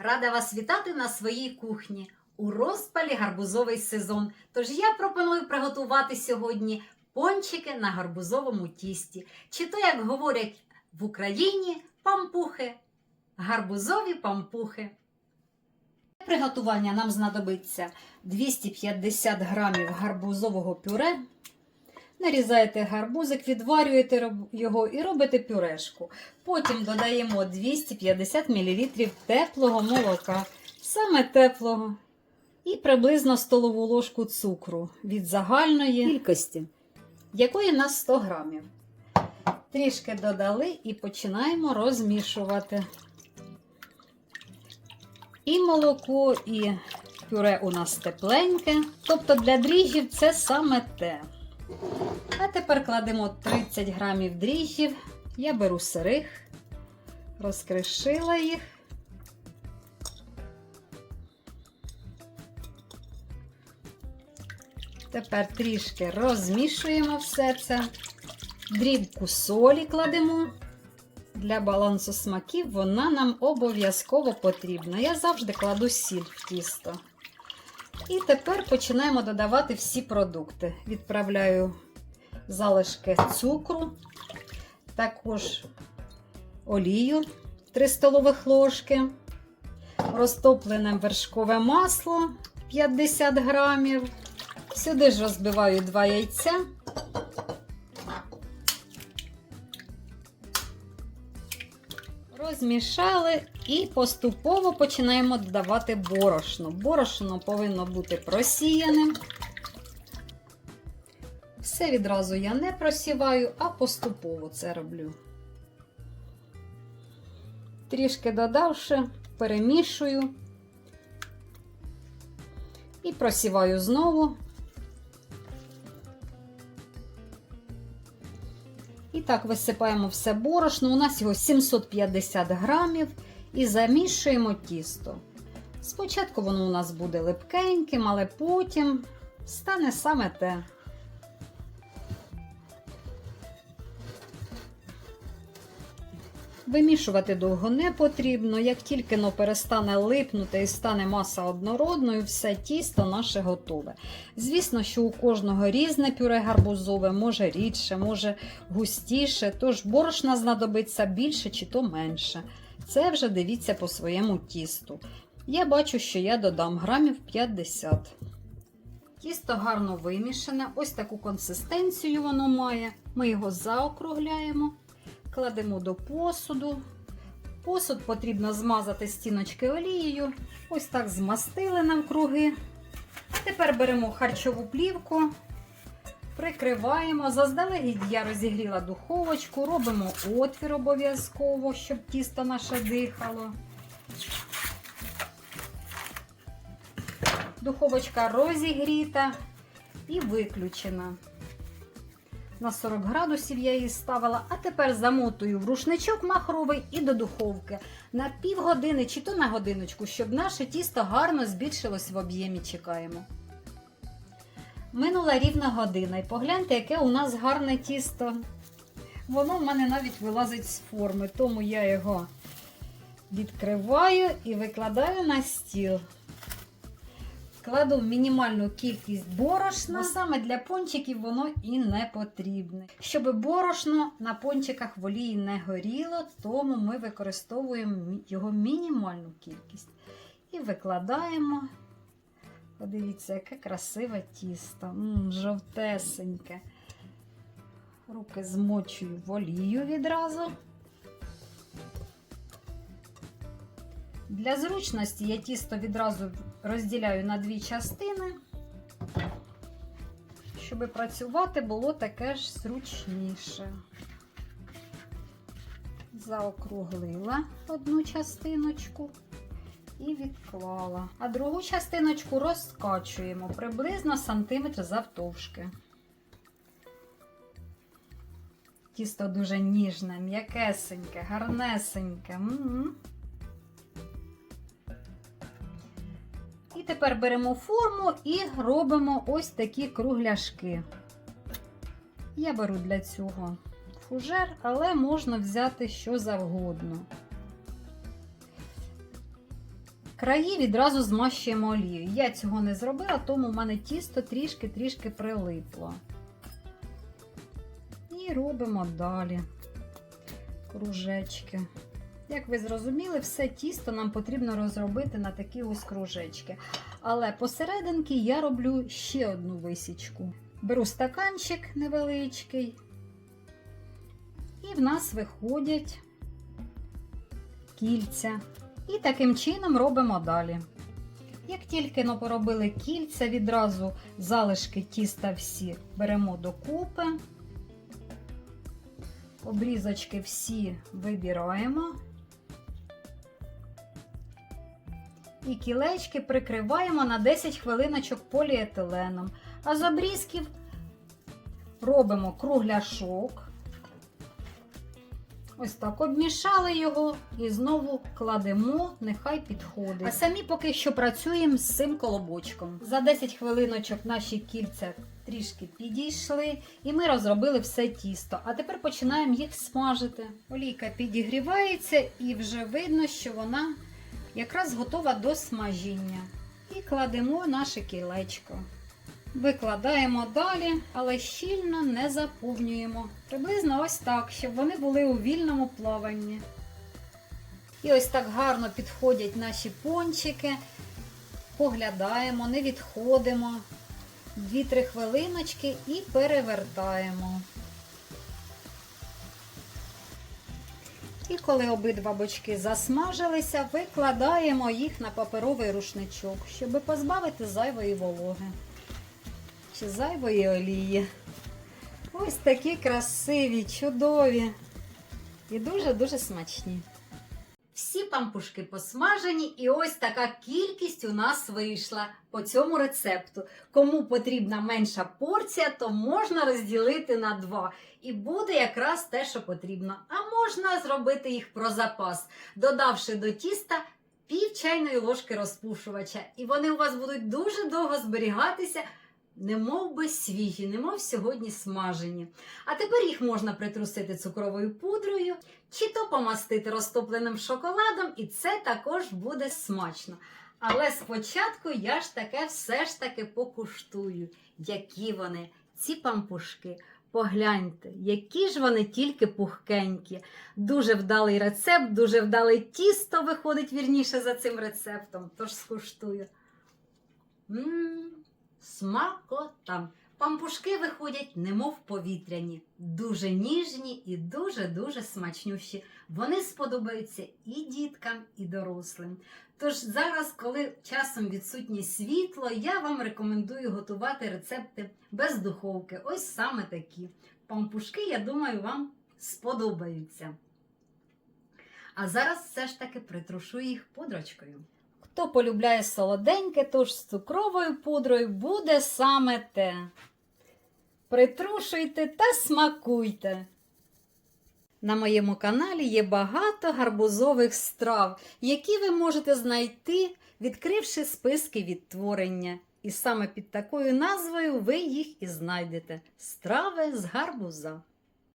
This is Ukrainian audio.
Рада вас вітати на своїй кухні. У розпалі гарбузовий сезон. Тож я пропоную приготувати сьогодні пончики на гарбузовому тісті. Чи то, як говорять в Україні, пампухи. Гарбузові пампухи. Для приготування нам знадобиться 250 грамів гарбузового пюре. Нарізаєте гарбузик, відварюєте його і робите пюрешку. Потім додаємо 250 мл теплого молока, саме теплого, і приблизно столову ложку цукру від загальної кількості, якої на 100 грамів. Трішки додали і починаємо розмішувати. І молоко, і пюре у нас тепленьке. Тобто для дріжджів це саме те. А тепер кладемо 30 грамів дріжджів. Я беру сирих, розкришила їх. Тепер трішки розмішуємо все це. Дрібку солі кладемо. Для балансу смаків вона нам обов'язково потрібна. Я завжди кладу сіль в тісто. І тепер починаємо додавати всі продукти. Відправляю залишки цукру, також олію 3 столових ложки, розтоплене вершкове масло 50 грамів. Сюди ж розбиваю 2 яйця. Розмішали і поступово починаємо додавати борошно. Борошно повинно бути просіяним. Все відразу я не просіваю, а поступово це роблю. Трішки додавши, перемішую і просіваю знову. І так висипаємо все борошно. У нас його 750 грамів і замішуємо тісто. Спочатку воно у нас буде липкеньким, але потім стане саме те. Вимішувати довго не потрібно. Як тільки воно перестане липнути і стане маса однородною, все тісто наше готове. Звісно, що у кожного різне пюре гарбузове, може рідше, може густіше, тож борошна знадобиться більше чи то менше. Це вже дивіться по своєму тісту. Я бачу, що я додам грамів 50. Тісто гарно вимішане, ось таку консистенцію воно має. Ми його заокругляємо кладемо до посуду. Посуд потрібно змазати стіночки олією. Ось так змастили навкруги. Тепер беремо харчову плівку, прикриваємо. Заздалегідь я розігріла духовочку, робимо отвір обов'язково, щоб тісто наше дихало. Духовочка розігріта і виключена. На 40 градусів я її ставила, а тепер замотую в рушничок махровий і до духовки на півгодини чи то на годиночку, щоб наше тісто гарно збільшилось в об'ємі. Чекаємо. Минула рівна година, і погляньте, яке у нас гарне тісто. Воно в мене навіть вилазить з форми, тому я його відкриваю і викладаю на стіл. Кладу мінімальну кількість борошна, бо саме для пончиків воно і не потрібне. Щоб борошно на пончиках в олії не горіло, тому ми використовуємо його мінімальну кількість. І викладаємо. Подивіться, яке красиве тісто. М, жовтесеньке. Руки змочую в олію відразу. Для зручності я тісто відразу розділяю на дві частини, щоб працювати було таке ж зручніше. Заокруглила одну частиночку і відклала. А другу частиночку розкачуємо приблизно сантиметр завтовшки. Тісто дуже ніжне, м'якесеньке, гарнесеньке. М-м. І тепер беремо форму і робимо ось такі кругляшки. Я беру для цього фужер, але можна взяти що завгодно. Краї відразу змащуємо олією. Я цього не зробила, тому в мене тісто трішки-трішки прилипло. І робимо далі кружечки. Як ви зрозуміли, все тісто нам потрібно розробити на такі ось кружечки. Але посерединки я роблю ще одну висічку. Беру стаканчик невеличкий, і в нас виходять кільця. І таким чином робимо далі. Як тільки ми поробили кільця, відразу залишки тіста всі беремо докупи. Обрізочки всі вибираємо. І кілечки прикриваємо на 10 хвилиночок поліетиленом. А з обрізків робимо кругляшок. Ось так обмішали його і знову кладемо, нехай підходить. А самі поки що працюємо з цим колобочком. За 10 хвилиночок наші кільця трішки підійшли, і ми розробили все тісто. А тепер починаємо їх смажити. Олійка підігрівається і вже видно, що вона якраз готова до смажіння. І кладемо наше кілечко. Викладаємо далі, але щільно не заповнюємо. Приблизно ось так, щоб вони були у вільному плаванні. І ось так гарно підходять наші пончики. Поглядаємо, не відходимо. 2-3 хвилиночки і перевертаємо. І коли обидва бочки засмажилися, викладаємо їх на паперовий рушничок, щоб позбавити зайвої вологи чи зайвої олії. Ось такі красиві, чудові і дуже-дуже смачні. Всі пампушки посмажені, і ось така кількість у нас вийшла по цьому рецепту. Кому потрібна менша порція, то можна розділити на два. І буде якраз те, що потрібно. А можна зробити їх про запас, додавши до тіста пів чайної ложки розпушувача. І вони у вас будуть дуже довго зберігатися. Немов би свіжі, немов сьогодні смажені. А тепер їх можна притрусити цукровою пудрою, чи то помастити розтопленим шоколадом, і це також буде смачно. Але спочатку я ж таке все ж таки покуштую, які вони, ці пампушки. Погляньте, які ж вони тільки пухкенькі. Дуже вдалий рецепт, дуже вдале тісто виходить вірніше за цим рецептом. Тож скуштую. М-м, смакота. Пампушки виходять, немов повітряні, дуже ніжні і дуже-дуже смачнющі. Вони сподобаються і діткам, і дорослим. Тож зараз, коли часом відсутнє світло, я вам рекомендую готувати рецепти без духовки. Ось саме такі. Пампушки, я думаю, вам сподобаються. А зараз все ж таки притрушу їх пудрочкою. Хто полюбляє солоденьке, тож з цукровою пудрою буде саме те. Притрушуйте та смакуйте. На моєму каналі є багато гарбузових страв, які ви можете знайти, відкривши списки відтворення. І саме під такою назвою ви їх і знайдете страви з гарбуза.